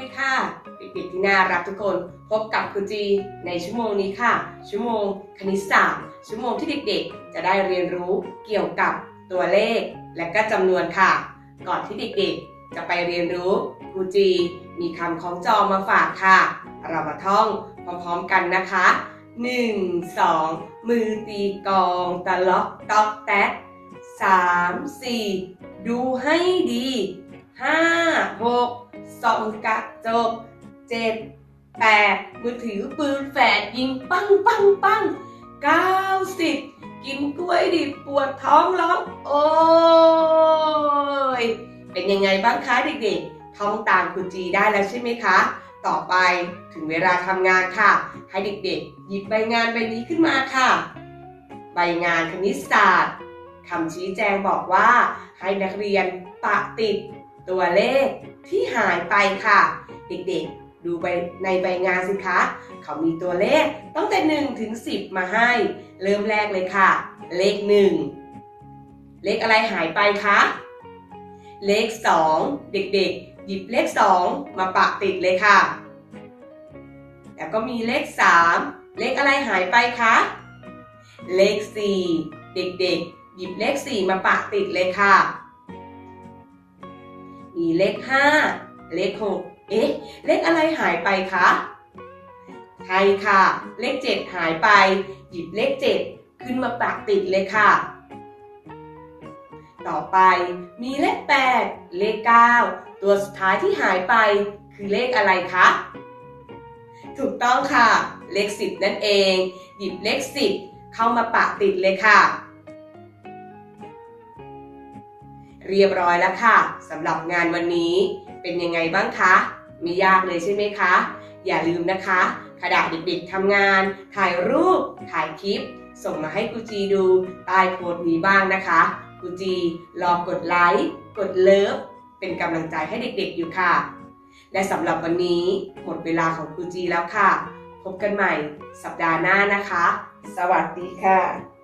ที่น่ารักทุกคนพบกับครูจีในชั่วโมงนี้ค่ะ ชั่วโมงคณิตศาสตร์ ชั่วโมงที่เด็กๆ จะได้เรียนรู้เกี่ยวกับตัวเลข และก็จำนวนค่ะ ก่อนที่เด็กๆ จะไปเรียนรู้ครูจีมีคำคล้องจองมาฝากค่ะ เรามาท่องพร้อมๆกันนะคะ 1 2 มือตีกองตะล็อกตอกแต๊ก3 4 ดูให้ดี 5 6ส่องกระจก7 8มือถือปืนแฝดยิงปังปังปัง90กินกล้วยดิบปวดท้องร้องโอ้ยเป็นยังไงบ้างคะเด็กๆท่องตามคุณจีได้แล้วใช่ไหมคะ ต่อไปถึงเวลาทำงานค่ะ ให้เด็กๆ หยิบใบงานใบนี้ขึ้นมาค่ะ ใบงานคณิตศาสตร์คำชี้แจงบอกว่าให้นักเรียนปะติด ตัวเลขที่หายไปค่ะ เด็กๆ ดูใบในใบงานสิคะ เขามีตัวเลขตั้งแต่1ถึง10 มาให้ เริ่มแรกเลยค่ะ เลข 1 เลขอะไรหายไปคะเลข 2 เด็กๆ หยิบเลข 2 มาปะติดเลยค่ะ แล้วก็มีเลข 3 เลขอะไรหายไปคะเลข 4 เด็กๆ หยิบเลข 4 มาปะติดเลยค่ะ มีเลข 5 เลข 6 เอ๊ะ เลขอะไรหายไปคะใช่ค่ะ เลข 7 หายไป หยิบเลข 7 ขึ้นมาปะติดเลยค่ะ ต่อไปมีเลข 8 เลข 9 ตัวสุดท้ายที่หายไปคือเลขอะไรคะ ถูกต้องค่ะ เลข 10 นั่นเอง หยิบเลข 10 เข้ามาปะติดเลยค่ะ เรียบร้อยแล้วค่ะสำหรับงานวันนี้เป็นยังไงบ้างคะไม่ยากเลยใช่ไหมคะ อย่าลืมนะคะขณะเด็กๆทำงาน ถ่ายรูป ถ่ายคลิป ส่งมาให้กูจีดูใต้โพสต์นี้บ้างนะคะกูจีรอกดไลค์กดเลิฟเป็นกำลังใจให้เด็กๆอยู่ค่ะ และสำหรับวันนี้หมดเวลาของครูจีแล้วค่ะ พบกันใหม่สัปดาห์หน้านะคะ สวัสดีค่ะ